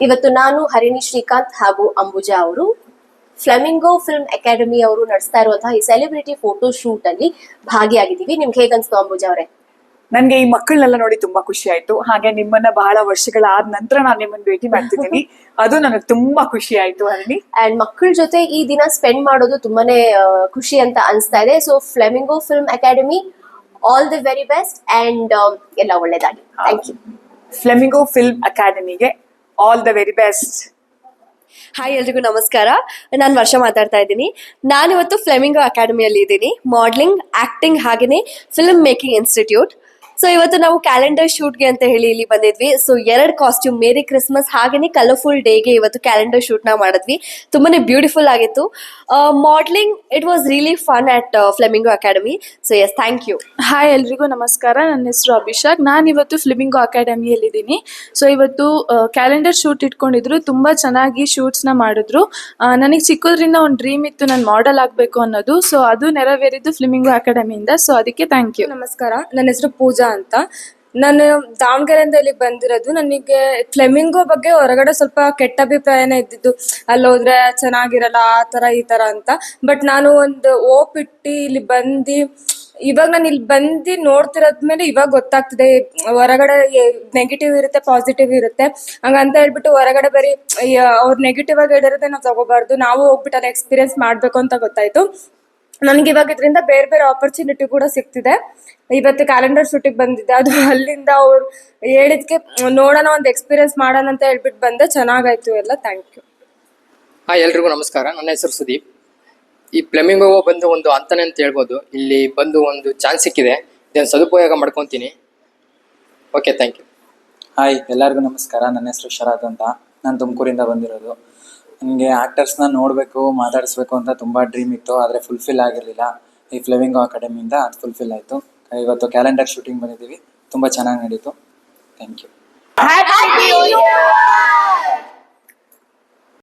ಇವತ್ತು ನಾನು ಹರಿಣಿ ಶ್ರೀಕಾಂತ್ ಹಾಗೂ ಅಂಬುಜಾ ಅವರು ಫ್ಲೆಮಿಂಗೋ ಫಿಲ್ಮ್ ಅಕಾಡೆಮಿ ಅವರು ನಡೆಸ್ತಾ ಇರುವಂತಹ ಈ ಸೆಲೆಬ್ರಿಟಿ ಫೋಟೋ ಶೂಟ್ ಅಲ್ಲಿ ಭಾಗಿಯಾಗಿದ್ದೀವಿ. ನಿಮ್ಗೆ ಹೇಗನ್ಸ್ತು ಅಂಬುಜಾ ಅವರೇ? ನನ್ಗೆ ಈ ಮಕ್ಕಳನ್ನೆಲ್ಲ ನೋಡಿ ತುಂಬಾ ಖುಷಿ ಆಯ್ತು. ಹಾಗೆ ನಿಮ್ಮನ್ನ ಬಹಳ ವರ್ಷಗಳಾದ ನಂತರ ನಾನು ನಿಮ್ಮನ್ನ ಭೇಟಿ ಮಾಡ್ತಿದ್ದೀನಿ. ಅದು ನನಗೆ ತುಂಬಾ ಖುಷಿ ಆಯ್ತು ಅಲ್ಲಿ ಅಂಡ್ ಮಕ್ಕಳ ಜೊತೆ ಈ ದಿನ ಸ್ಪೆಂಡ್ ಮಾಡೋದು ತುಂಬಾನೇ ಖುಷಿ ಅಂತ ಅನಿಸ್ತಾ ಇದೆ. So Flamingo film academy all the very best and ಎಲ್ಲ ಒಳ್ಳೇದಾಗಿ thank you flamingo film ಅಕಾಡೆಮಿಗೆ all the very best hi ಎಲ್ರಿಗೂ ನಮಸ್ಕಾರ. ನಾನು ವರ್ಷ ಮಾತಾಡ್ತಾ ಇದ್ದೀನಿ. ನಾನಿವತ್ತು ಫ್ಲೆಮಿಂಗೋ ಅಕಾಡೆಮಿಯಲ್ಲಿ ಇದ್ದೀನಿ. ಮಾಡ್ಲಿಂಗ್ ಆ್ಯಕ್ಟಿಂಗ್ ಹಾಗೆಯೇ ಫಿಲ್ಮ್ ಮೇಕಿಂಗ್ ಇನ್ಸ್ಟಿಟ್ಯೂಟ್ ಸೊ ಇವತ್ತು ನಾವು ಕ್ಯಾಲೆಂಡರ್ ಶೂಟ್ಗೆ ಅಂತ ಹೇಳಿ ಇಲ್ಲಿ ಬಂದಿದ್ವಿ. ಸೊ ಎರಡು ಕಾಸ್ಟ್ಯೂಮ್ ಮೇರಿ ಕ್ರಿಸ್ಮಸ್ ಹಾಗೇನೆ ಕಲರ್ಫುಲ್ ಡೇಗೆ ಇವತ್ತು ಕ್ಯಾಲೆಂಡರ್ ಶೂಟ್ ಶೂಟ್ನ ಮಾಡಿದ್ವಿ. ತುಂಬಾನೇ ಬ್ಯೂಟಿಫುಲ್ ಆಗಿತ್ತು. Modelling it was really fun at Flamingo academy so yes thank you hi ಎಲ್ರಿಗೂ ನಮಸ್ಕಾರ. ನನ್ನ ಹೆಸರು ಅಭಿಷೇಕ್. ನಾನು ಇವತ್ತು ಫ್ಲಿಮಿಂಗೋ ಅಕಾಡೆಮಿಯಲ್ಲಿದ್ದೀನಿ ಸೊ ಇವತ್ತು ಕ್ಯಾಲೆಂಡರ್ ಶೂಟ್ ಇಟ್ಕೊಂಡಿದ್ರು. ತುಂಬಾ ಚೆನ್ನಾಗಿ ಶೂಟ್ಸ್ನ ಮಾಡಿದ್ರು. ನನಗೆ ಚಿಕ್ಕದ್ರಿಂದ ಒಂದು ಡ್ರೀಮ್ ಇತ್ತು ನಾನು ಮಾಡೆಲ್ ಆಗಬೇಕು ಅನ್ನೋದು. ಸೊ ಅದು ನೆರವೇರಿದ್ದು ಫ್ಲಿಮಿಂಗೋ ಅಕಾಡೆಮಿಯಿಂದ ಸೊ ಅದಕ್ಕೆ ಥ್ಯಾಂಕ್ ಯು ನಮಸ್ಕಾರ. ನನ್ನ ಹೆಸರು ಪೂಜಾ ಅಂತ. ನಾನು ದಾವಣಗೆರೆಯಿಂದ ಇಲ್ಲಿಗೆ ಬಂದಿರೋದು. ನನಗೆ ಫ್ಲೆಮಿಂಗೋ ಬಗ್ಗೆ ಹೊರಗಡೆ ಸ್ವಲ್ಪ ಕೆಟ್ಟ ಅಭಿಪ್ರಾಯನೇ ಇದ್ದಿದ್ದು. ಅಲ್ಲಿ ಹೋದ್ರೆ ಚೆನ್ನಾಗಿರಲ್ಲ, ಆ ಥರ ಈ ಥರ ಅಂತ. ಬಟ್ ನಾನು ಒಂದು ಓಪ್ ಇಟ್ಟು ಇಲ್ಲಿ ಬಂದು, ಇವಾಗ ನಾನು ಇಲ್ಲಿ ಬಂದು ನೋಡ್ತಿರೋದ್ಮೇಲೆ ಇವಾಗ ಗೊತ್ತಾಗ್ತಿದೆ. ಹೊರಗಡೆ ನೆಗೆಟಿವ್ ಇರುತ್ತೆ ಪಾಸಿಟಿವ್ ಇರುತ್ತೆ. ಹಂಗಂತ ಹೇಳ್ಬಿಟ್ಟು ಹೊರಗಡೆ ಬರೀ ಅವ್ರು ನೆಗೆಟಿವ್ ಆಗಿ ಹೇಳಿರೋದೇ ನಾವು ತಗೋಬಾರ್ದು. ನಾವು ಹೋಗ್ಬಿಟ್ಟು ಅಲ್ಲಿ ಎಕ್ಸ್ಪೀರಿಯನ್ಸ್ ಮಾಡಬೇಕು ಅಂತ ಗೊತ್ತಾಯ್ತು. ನನಗೆ ಇವಾಗ ಇದರಿಂದ ಬೇರೆ ಬೇರೆ ಆಪರ್ಚುನಿಟಿ ಕೂಡ ಸಿಗ್ತಿದೆ. ಇವತ್ತು ಕ್ಯಾಲೆಂಡರ್ ಶೂಟಿಗೆ ಬಂದಿದ್ದೆ. ಅದು ಅಲ್ಲಿಂದ ಅವ್ರು ಹೇಳಿದ್ಕೆ ನೋಡೋಣ ಒಂದು ಎಕ್ಸ್ಪೀರಿಯನ್ಸ್ ಮಾಡೋಣ ಅಂತ ಹೇಳ್ಬಿಟ್ಟು ಬಂದೆ. ಚೆನ್ನಾಗಾಯ್ತು ಎಲ್ಲ. ಥ್ಯಾಂಕ್ ಯು ಹಾಯ್ ಎಲ್ರಿಗೂ ನಮಸ್ಕಾರ. ನನ್ನ ಹೆಸರು ಸುದೀಪ್. ಈ ಫ್ಲೆಮಿಂಗೋ ಬಂದು ಒಂದು ಅಂತಾನೆ ಅಂತ ಹೇಳ್ಬೋದು. ಇಲ್ಲಿ ಬಂದು ಒಂದು ಚಾನ್ಸ್ ಸಿಕ್ಕಿದೆ. ಇದನ್ನು ಸದುಪಯೋಗ ಮಾಡ್ಕೊತೀನಿ. ಓಕೆ ಥ್ಯಾಂಕ್ ಯು ಹಾಯ್ ಎಲ್ಲರಿಗೂ ನಮಸ್ಕಾರ. ನನ್ನ ಹೆಸರು ಶರತ್ ಅಂತ. ನಾನು ತುಮಕೂರಿಂದ ಬಂದಿರೋದು. ನನಗೆ ಆ್ಯಕ್ಟರ್ಸ್ನ ನೋಡಬೇಕು, ಮಾತಾಡಿಸ್ಬೇಕು ಅಂತ ತುಂಬ ಡ್ರೀಮ್ ಇತ್ತು. ಆದರೆ ಫುಲ್ಫಿಲ್ ಆಗಿರಲಿಲ್ಲ. ಈ ಫ್ಲೆವಿಂಗೋ ಅಕಾಡೆಮಿಯಿಂದ ಅದು ಫುಲ್ಫಿಲ್ ಆಯಿತು. ಇವತ್ತು ಕ್ಯಾಲೆಂಡರ್ ಶೂಟಿಂಗ್ ಬಂದಿದ್ದೀವಿ. ತುಂಬ ಚೆನ್ನಾಗಿ ನಡೀತು. Thank you